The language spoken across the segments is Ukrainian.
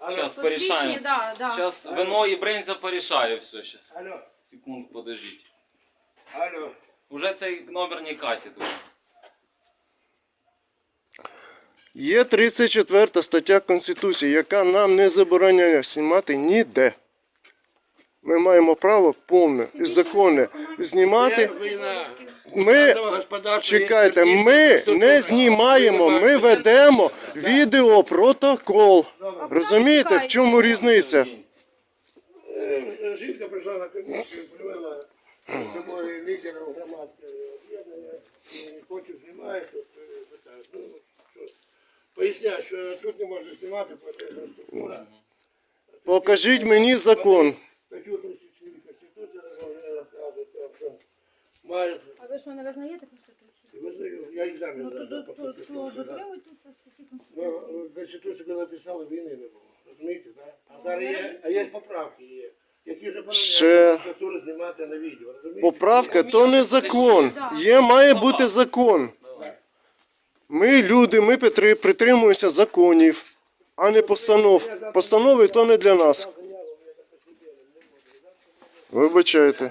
Зараз Посвідчення, порішаємо. да, да. Зараз вино і бринза порішає все зараз. Алло, Секунду, подождіть. алло. Уже цей номер не катить. Є 34 стаття Конституції, яка нам не забороняє знімати ніде. Ми маємо право повне і законне знімати. Ми чекайте, ми не знімаємо, ми ведемо відеопротокол. Розумієте, в чому різниця? Е, Жінка прийшла на комісію, привела з собою лідерів громадського об'єднання, і хоче знімає тут, е, питають, ну, що, поясняю, що тут не можна знімати, бо це структура. Покажіть мені закон. Статтю 34 Конституції вже розказують, так, що мають, А ви що, не визнаєте Конституцію? визнаю, я екзамен Ну, то, зараз то, то, то дотримуйтеся статті Конституції. Ну, Конституцію, коли написали, війни не було. Розумієте, так? А зараз є, а є поправки є, які Ще- забороняють знімати на відео. Розумієте? Поправка то не закон. Є, має бути закон. Ми люди, ми притри- притримуємося законів, а не постанов. Постанови то не для нас. Вибачайте.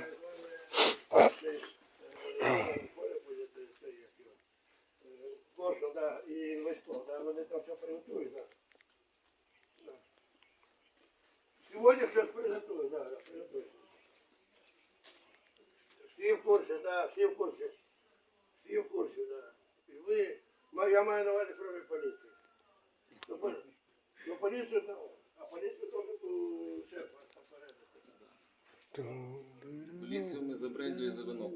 Коша, да, і Васько, да, там все приготують, да. Да. Сьогодні все да, да, в курсі, да, всі в курсі. Всі в курсі, да. Ви, ма- я маю на увазі, кроме поліції. Ну, по- ну, поліцію, то- а поліцію теж у шефа попередити. Поліцію ми за бринзу і за вино.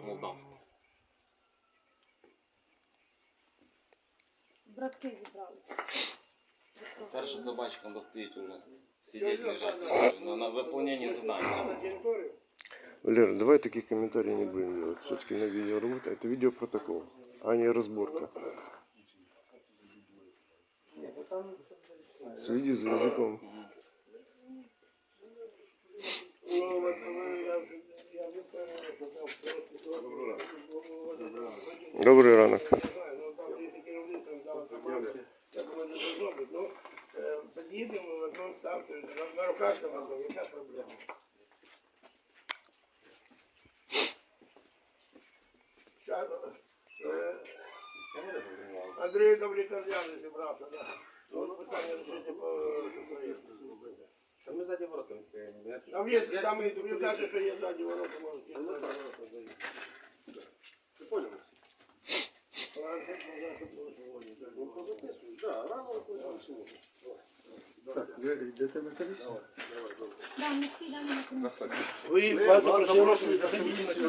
Молдавську. Братки зібралися. Перша собачка достоїть уже. Сидеть, лежать. На, на выполнение задания. На територію. Валера, давай таких комментариев не будем делать. Все-таки на видео работа. Это видеопротокол, а не разборка. Следи за языком. Ну, от Е, під'їдемо, в одному ставте, на- на руках там, одно, яка проблема? Щас, е, Андрій зібрався, да. Ну, от питання рішити по соціалісту. Ми ззаді ворота відкриємо. Там є, там і ви кажете, що є ззаді ворота, можуть і ззаді ворота заїхати. Ти поняв? Ладно, щоб було сьогодні, так. Ну, позаписуй. Да, рано виходимо сьогодні. Да, ми всі йдемо тебе комісію. Ви вас запрошують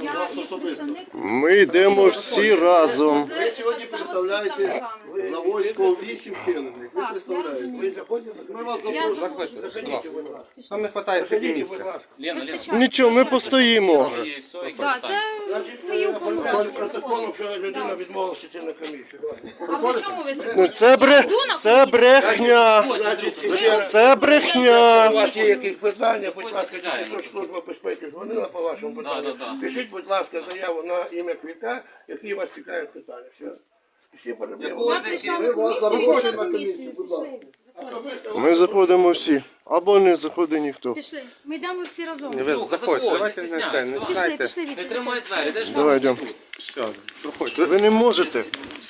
Я вас представник. Ми йдемо всі разом. Ви сьогодні представляєте Завойського 8 Келених. Заходите вас запрошуємо. Заходіть, будь ласка. Нам не вистачає Заходіть, місця. Лена, Лена. Нічого, ми постоїмо. І все, і Да, це твої е, протоколом, що людина відмовилася йти на комісію. А при чому ви Ну, це, бре... Це брехня. Значить, ще раз, Це у вас є якісь питання, будь ласка, тільки що служба безпеки дзвонила по вашому питанню. да, да. Пишіть, будь ласка, заяву на ім'я Квіта, які вас цікавлять питання. Все. Всі проблеми. Ми вас запрошуємо на комісію, будь ласка. Ми заходимо всі. Або не заходить ніхто. Пішли. Ми йдемо всі разом. Ви Слухай, заходьте, заходь, давайте не не це, не давай. Пішли, чекайте. пішли, Не Вітя. тримай двері, де ж Давай йдемо. Все, проходьте. Ви не можете.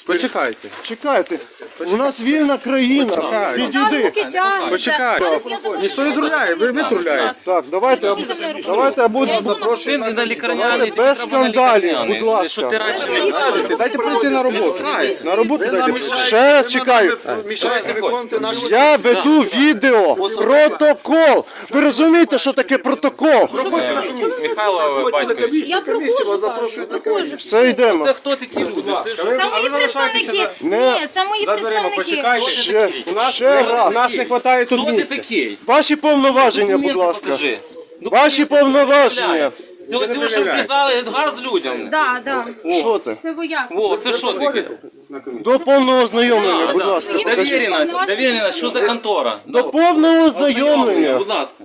Почекайте. Чекайте. У нас вільна країна. Почекай. Та Відійди. руки тягнуться. Почекай. Зараз я запишу. Ніхто не турляє, ви не турляєте. Так, давайте, мене давайте на запрошувати. Ти не на лікарняний, тобі без треба на скандалів, лікарняний. будь ласка. Що ти раніше не Дайте Дайте прийти на роботу. На роботу дайте. Ще раз чекаю. Мішаєте виконувати нашу Я веду відео, протокол. Ви розумієте, що таке протокол? Михайло Батькович. Я на проходжу. Все йдемо. Це хто такі люди? Це мої представники. Ні, це мої представники. Ще, У нас, ще у раз. нас не вистачає тут Хто ти місця. такий? Ваші повноваження, будь ласка. Покажи. Ваші повноваження. Це оці, що прислали газ людям. Да, да. Що це? Це вояк. Во, це що таке? До повного ознайомлення, будь ласка. Довіреність, довіреність, що за контора? До повного ознайомлення. Будь ласка.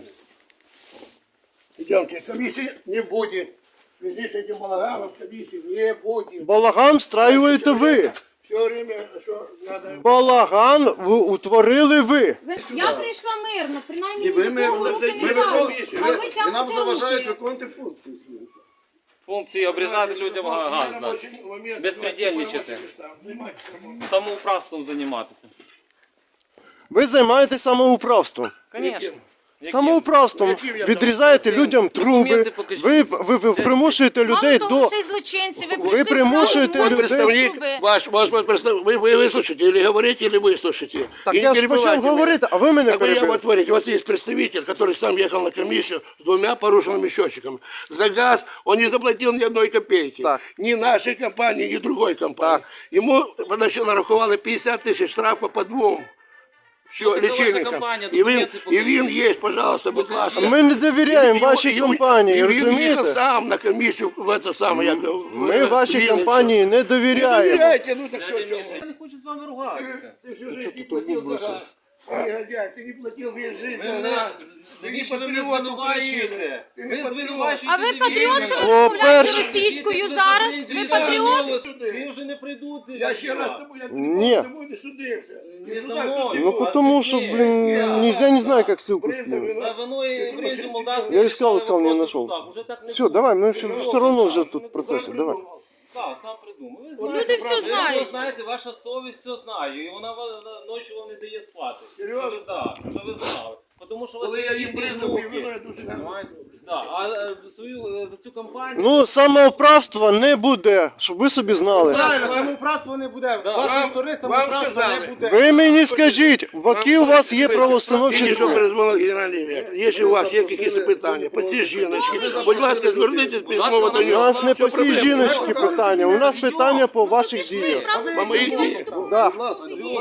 Идемте, комиссии не будет. В связи с этим балаганом комиссии не будет. Балаган встраюєте ви. Все время, що треба... Балаган в- утворили ви. Ви- Я прийшла мирно, принаймні ви нікого мирно руки не Ви виконуєте, А ви- ви ви нам тягнете заважаєте руки. виконувати функції свої. Функції обрізати людям газ, да. Безпредельничати. самоуправством займатися. Ви займаєтесь самоуправством. Звісно. Самоуправством Яким я відрізаєте людям труби. Документи покажіть. Ви, ви, ви примушуєте людей Мало того, до. що й злочинці, ви, Ви прийшли примушуєте вправду, людей- Представник, труби. ваш, ваш представник, вы, вы выслушаете или говорите, или выслушаете. Так И я не ж почав перебивайте говорити, а ви мене Так вы я перебили. вот говорите, у вас есть представитель, который сам ехал на комиссию с двумя порушенными счетчиками. За газ он не заплатил ни одной копейки. Так. Ни нашей компании, ни другой компании. Ему поначалу нарахували 50 тисяч штрафу по двом. Лічильникам. компанія, І він, і він є, пожалуйста, будь ласка. Ми не довіряємо вашій компанії, І він їхав сам на комісію в це саме, як Ми вашій компанії не Не довіряємо. довіряйте, ну так що, Я не хочу з вами ругатися. Ти всю жизнь не платил за газ. Негодяй, ты не платил весь жизнь Ви за мене газ. навіщо ви мене патріот звинувачуєте? України. Ти не Ви патріот. звинувачуєте. А ви людей. патріот, що ви По-перше- розмовляєте російською зараз? Ви патріот? Ці вже не прийдуть. Я ще раз тобі, я Ні. з тобою не судився. Не Не за сюди, мною. туди. Ну потому что, блин, нельзя не знаю, как ссылку скинуть. За виною Брезі Молдавської. Я искал, искал, не просто нашел. так, уже так не Все, буде. давай, мы все, все равно уже тут в процессе, давай. Так, сам придумав. Ви Люди знаєте, все знають. Ви знаєте, ваша совість все знає, і вона ва- на- ночі вам не дає спати. Серйозно? Так, що ви знали. Тому що у вас Коли є я їм діти внуки. і дуже? Да. А е, свою е, за цю компанію. Ну, самоуправства не буде, щоб ви собі знали. Правильно, самоуправство не буде. З вашої сторони вам сказали. не буде. Ви мені скажіть, які у вас є правоустановчі Тільки що документи? перезвонив генеральний директор. Якщо у вас є якісь питання по цій жіночці, будь ласка, зверніться письмово до У нього. нас не по цій жіночці питання, у нас питання по ваших діях. По моїх діях. Да.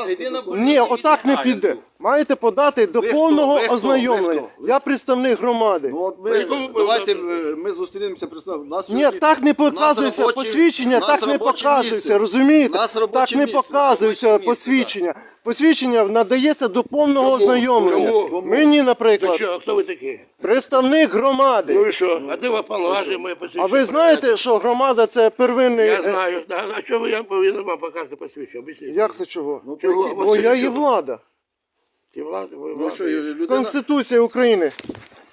Йди на Ні, отак не піде. Маєте подати до Ви хто? повного Ви хто? ознайомлення. Ви хто? Я представник громади. Ну от ми, давайте е, ми зустрінемося представ. Нас Ні, сьогодні- так не у нас показується робоче- посвідчення, у нас так не робоче показується, місце. розумієте? Нас Так робоче не місце. показується Робоче місце, посвідчення. Посвідчення надається до повного ознайомлення. Кому? Мені, Так наприклад, що, хто ви такі? представник Ну громади. і що? А де ви повноваження моє А ви знаєте, що громада це первинний. Я е, знаю. Да. А що ви я повинен вам показати посвідчення? Об'ясніть. Як це чого? Чого? Бо я є влада. Ти влада, ви Ну що, людина... Конституція України.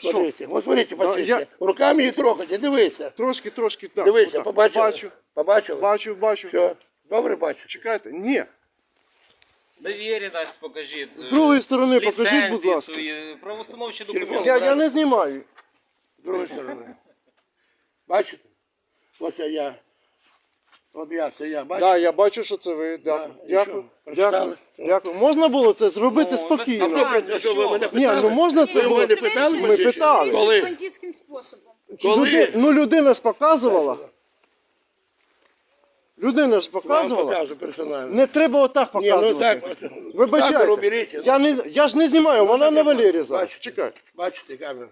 Смотрите, вот смотрите, я- Руками її трогайте, дивися. Трошки, трошки так. Дивися, отак. побачили? Бачу, Побачили? бачу, бачу. Все, добре бачу. Чекайте, ні. Довіреність покажіть. З другої сторони, покажіть, будь ласка. свої, правоустановчі документи. Я, я не знімаю. З другої сторони. Бачите? Ось я. От я, це я, бачите? Так, я бачу, що це ви. Дякую. і Дякую. що? Дякую. Прочитали? Дякую. Можна було це зробити Ну, спокійно. А що ви мене Ні, питали? ну можна це Ви було. мене питали? Ми питали. Коли? Бандитським способом. Коли? Люди- ну людина ж показувала. Людина ж Вам показувала. покажу персонально. Не треба отак Ні, ну показувати. так. от. Вибачайте. Камеру беріть. Я, не, я ж не знімаю, вона на Валері зараз. Бачите. Чекайте. Бачите камеру.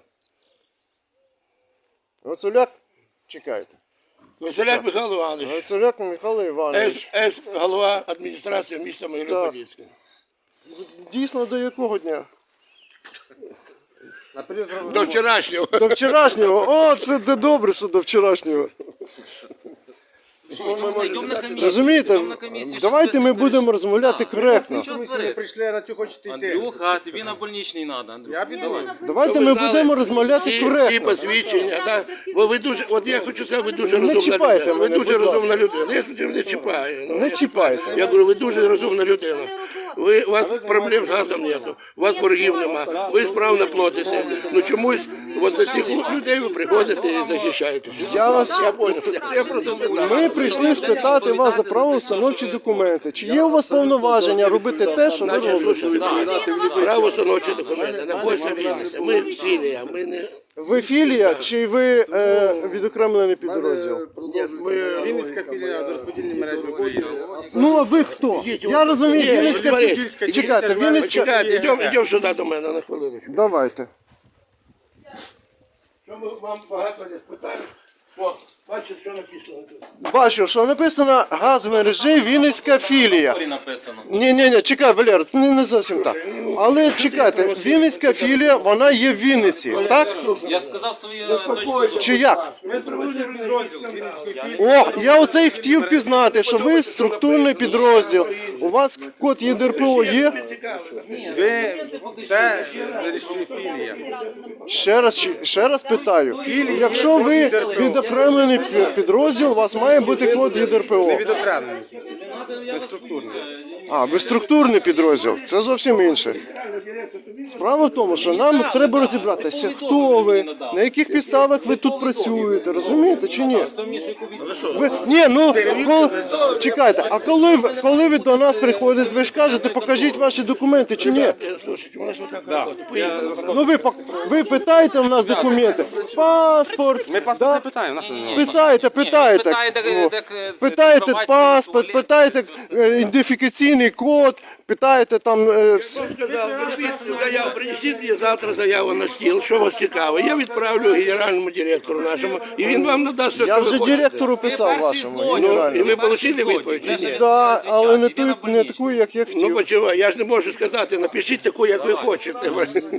Оцуляк, чекайте. Василяк Михайло Іванович. Оцуляк Михайло Іванович. С, С, голова адміністрації міста Могилів-Подільського. Дійсно до якого дня? До вчорашнього. До вчорашнього. О, це де добре, що до вчорашнього. Йдемо на комісію. Розумієте? йдемо на комісію, Давайте ми будемо розмовляти коректно. Нічого Ви сварити. прийшли, а на цю хочете йти. Андрюха, тобі на больничний треба, Андрюха. Я піду. Давайте ми будемо розмовляти Ці, ці коректно. посвідчення, да, бо ви дуже, от я хочу сказати, ви дуже Не розумна чіпайте людина. Ви дуже будь ласка. розумна людина. Я ж не чіпаю. ну, Не чіпайте. Я говорю, ви дуже розумна людина. Ви, у вас проблем з газом нету, у вас боргів нема, ви справно платите. Ну чомусь от за цих людей ви приходите і захищаєтеся. Я вас Я понял. Я, питаю. Ми прийшли спитати вас за правоустановчі документи. Чи є у вас повноваження робити те, що ви робите? право установчі документи, не бойся Вінниця. Ми філія, ми не... Ви філія чи ви е, відокремлений підрозділ? Вінницька філія з розподільної мережі України. Ну а ви хто? Я розумію, Вінницька філія. Чекайте, Вінницька. Чекайте, йдемо, сюди до мене на хвилиночку. Давайте. Що ми вам багато не спитали, О, бачите, що написано тут. Бачу, що написано газ мережі Вінницька філія. Написано. Ні, ні, ні, чекай, Валер, не, не зовсім так. Але чекайте, Вінницька філія, вона є в Вінниці, так? Я сказав свою точку зору. Чи як? Ми структурний підрозділ Вінницької філії. О, я оце і хотів пізнати, що ви структурний підрозділ. У вас код ЄДРПО є? Ви це вирішує філія. Ще раз, ще раз питаю. Якщо ви відокремлений пі- підрозділ, у вас має бути код ЄДРПО. Відокремлений. Ми структурний. А, ви структурний підрозділ. Це зовсім інше. Справа в тому, що нам треба розібратися, хто ви, на яких підставах ви тут працюєте, розумієте чи ні? Ви, ні, ну коли, чекайте, а коли ви коли ви до нас приходите, ви ж кажете, покажіть ваші документи чи ні? У. Поехали. Ну ви ви питаєте в нас документи, паспорт, Ми паспорт не питаємо. Питаєте, питаєте. де- Питаєте паспорт, питаєте е, ідентифікаційний код, питаєте там. е, вс- заяву, принесіть мені завтра заяву на стіл, що вас цікаво. Я відправлю генеральному директору нашому, і він вам надасть все, Я що ви вже хочете. директору писав вашому. І генеральному. ви отримали відповідь чи ні? Так, але не ту, не таку, як я Ну, хотів. почему? Я ж не можу сказати, напишіть таку, як ви хочете.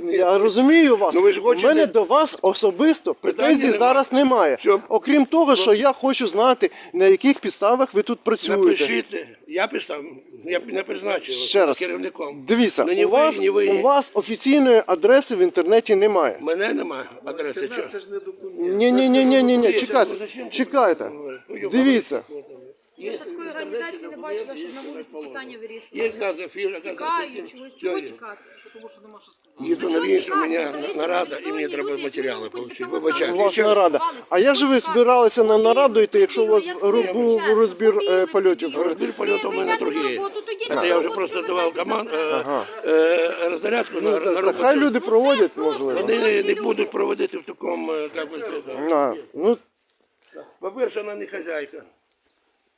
Я розумію вас. Ну, ви ж У хочете- мене до вас особисто претензій нема. зараз немає. Що? Окрім того, що я хочу знати, на яких підставах ви тут працюєте. Напишіть. Я писав, я не призначив вас Ще раз. керівником. Дивіться, Ну, ні у вас, ви, ні ви. у вас офіційної адреси в інтернеті немає. Мене немає адреси. Що? Ні, ні, ні, ні, ні, ні. Чекайте, чекайте. Дивіться. Я ще такої організації не бачила, щоб на вулиці питання вирішували. Є газофіра, Тікають чогось, чого тікати? Їду на війну, у мене нарада, і мені треба матеріали отримати. Вибачайте. У вас Ще- нарада. А як же ви збиралися на нараду йти, якщо у вас ру- був розбір е, польотів? Розбір польоту у мене другий. Це я вже просто давав команду, е, на, на роботу. хай люди проводять, можливо. Вони не будуть проводити в такому, е, як би сказати. А, ну, По-перше, вона не хазяйка.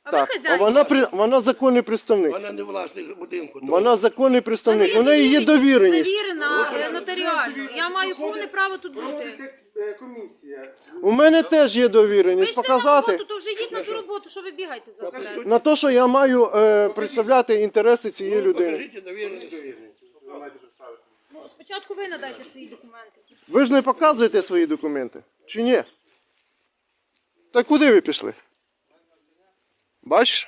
А ви так. А хазяїн? вона, при- вона законний представник. Вона не власник будинку. Вона законний представник. У неї є довіреність. Завірена е, нотаріально. Я маю повне право тут бути. Комісія. У мене теж є Ви довіреність йшли на показати роботу, то вже йдіть на ту роботу, що ви бігаєте за на те, що я маю е, представляти інтереси цієї людини. Покажіть довіреність. Ну, Спочатку ви надайте свої документи. Ви ж не показуєте свої документи, чи ні? Та куди ви пішли? Бачиш?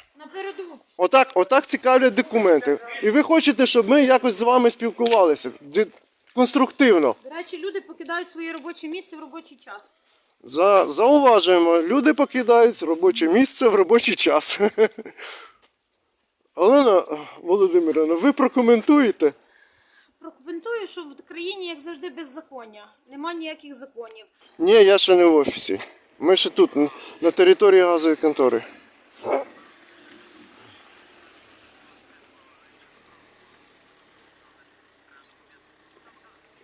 Отак, отак цікавлять документи. І ви хочете, щоб ми якось з вами спілкувалися ди- конструктивно. До речі, люди покидають своє робоче місце в робочий час. За, зауважуємо, люди покидають робоче місце в робочий час. Олена Володимирівна, ви прокоментуєте? Прокоментую, що в країні, як завжди, беззаконня. Нема ніяких законів. Ні, я ще не в офісі. Ми ще тут, н- на території газової контори.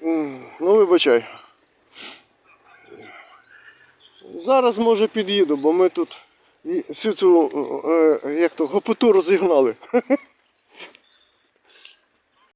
М, Ну, вибачай. Зараз може під'їду, бо ми тут всю цю е, як то, гопоту розігнали.